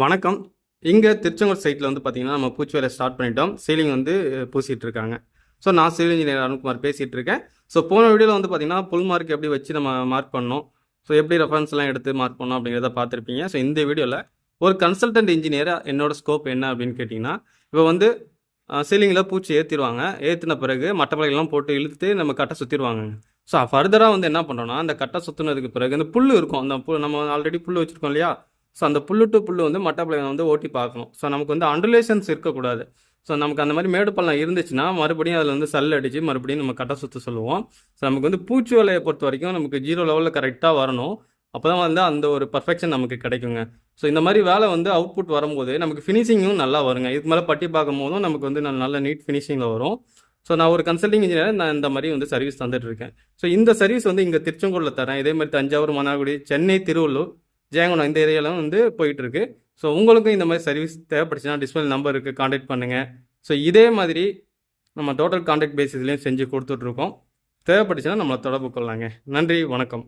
வணக்கம். இங்கே திருச்செங்கோடு சைட்டில் வந்து பார்த்தீங்கன்னா நம்ம பூச்சி வேலை ஸ்டார்ட் பண்ணிட்டோம். சீலிங் வந்து பூசிகிட்டு பூசிட்டு இருக்காங்க. ஸோ நான் சிவில் இன்ஜினியர் அருண்குமார் பேசிகிட்டு இருக்கேன். ஸோ போன வீடியோவில் வந்து பார்த்தீங்கன்னா புல் மார்க் எப்படி வச்சு நம்ம மார்க் பண்ணோம். ஸோ எப்படி ரெஃபரன்ஸ்லாம் எடுத்து மார்க் பண்ணோம் அப்படிங்கிறத பார்த்துருப்பீங்க. ஸோ இந்த வீடியோவில் ஒரு கன்சல்டன்ட் இன்ஜினியராக என்னோட ஸ்கோப் என்ன அப்படின்னு கேட்டிங்கன்னா இப்போ வந்து சீலிங்கில் பூச்சி ஏற்றிடுவாங்க ஏற்றின பிறகு மட்டப்பலைகள்லாம் போட்டு இழுத்து நம்ம கட்டை சுற்றிடுவாங்க ஸோ ஃபர்தராக வந்து என்ன பண்ணுறோன்னா அந்த கட்டை சுற்றுனதுக்கு பிறகு அந்த புல் இருக்கும். அந்த புல் நம்ம ஆல்ரெடி புல் வச்சுருக்கோம் இல்லையா? ஸோ அந்த புல்லு டு புல்லு வந்து மட்டப்பலையை வந்து ஓட்டி பார்க்கணும். ஸோ நமக்கு வந்து அண்டுலேஷன்ஸ் இருக்கக்கூடாது. ஸோ நமக்கு அந்த மாதிரி மேடு பள்ளம் இருந்துச்சுன்னா மறுபடியும் அதில் வந்து சல் அடித்து மறுபடியும் நம்ம கட்டை சுற்ற சொல்லுவோம். ஸோ நமக்கு வந்து பூச்சி வலையை பொறுத்த வரைக்கும் நமக்கு ஜீரோ லெவலில் கரெக்டாக வரணும். அப்போ தான் வந்து அந்த ஒரு பர்ஃபெக்ஷன் நமக்கு கிடைக்குங்க. ஸோ இந்த மாதிரி வேலை வந்து அவுட்புட் வரும்போது நமக்கு ஃபினிஷிங்கும் நல்லா வருங்க. இதுக்கு மேலே பட்டி பார்க்கும் போதும் நமக்கு வந்து நல்ல- நல்ல நீட் ஃபினிஷிங்கில் வரும். ஸோ நான் ஒரு கன்சல்டிங் இன்ஜினியர் நான் இந்த மாதிரி வந்து சர்வீஸ் தந்துட்டு இருக்கேன். ஸோ இந்த சர்வீஸ் வந்து இங்கே திருச்செங்கோடில் தரேன் இதே மாதிரி தஞ்சாவூர் மன்னார்குடி சென்னை திருவள்ளூர் ஜெயங்கொண்டம் இந்த ஏரியாலாம் வந்து போயிட்டுருக்கு. ஸோ உங்களுக்கும் இந்த மாதிரி சர்வீஸ் தேவைப்பட்டுச்சுன்னா டிஸ்பிளே நம்பர் இருக்குது காண்டாக்ட் பண்ணுங்கள் ஸோ இதே மாதிரி நம்ம டோட்டல் காண்டாக்ட் பேசிஸ்லேயும் செஞ்சு கொடுத்துட்ருக்கோம் தேவைப்பட்டுச்சுன்னா நம்மளை தொடர்பு கொள்ளலாங்க. நன்றி வணக்கம்.